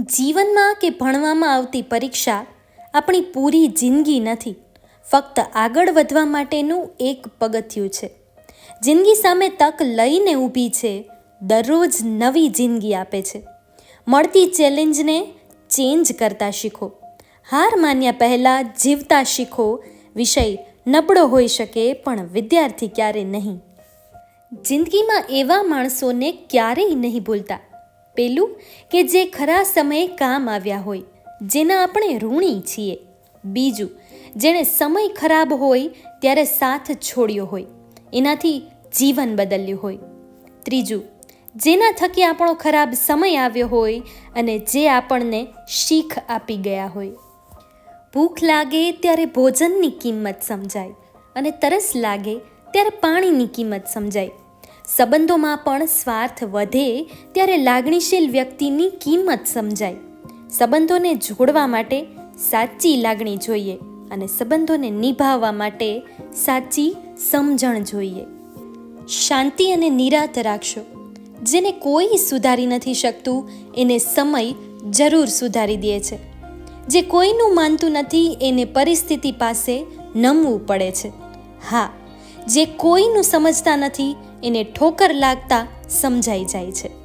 જીવનમાં કે ભણવામાં આવતી પરીક્ષા આપણી પૂરી જિંદગી નથી, ફક્ત આગળ વધવા માટેનું એક પગથિયું છે. જિંદગી સામે તક લઈને ઊભી છે, દરરોજ નવી જિંદગી આપે છે. મળતી ચેલેન્જને ચેન્જ કરતા શીખો. હાર માન્યા પહેલાં જીવતા શીખો. વિષય નબળો હોઈ શકે પણ વિદ્યાર્થી ક્યારે નહીં. જિંદગીમાં એવા માણસોને ક્યારેય નહીં ભૂલતા. પેલું કે જે ખરા સમયે કામ આવ્યા હોય, જેના આપણે ઋણી છીએ. બીજું, જેણે સમય ખરાબ હોય ત્યારે સાથ છોડ્યો હોય, એનાથી જીવન બદલ્યું હોય. ત્રીજું, જેના થકી આપણો ખરાબ સમય આવ્યો હોય અને જે આપણને શીખ આપી ગયા હોય. ભૂખ લાગે ત્યારે ભોજનની કિંમત સમજાય અને તરસ લાગે ત્યારે પાણીની કિંમત સમજાય. સંબંધોમાં પણ સ્વાર્થ વધે ત્યારે લાગણીશીલ વ્યક્તિની કિંમત સમજાય. સંબંધોને જોડવા માટે સાચી લાગણી જોઈએ અને સંબંધોને નિભાવવા માટે સાચી સમજણ જોઈએ. શાંતિ અને નિરાત રાખશો. જેને કોઈ સુધારી નથી શકતું, એને સમય જરૂર સુધારી દે છે. જે કોઈનું માનતું નથી, એને પરિસ્થિતિ પાસે નમવું પડે છે. હા, જે કોઈનું સમજતા નથી એને ઠોકર લાગતા સમજાઈ જાય છે.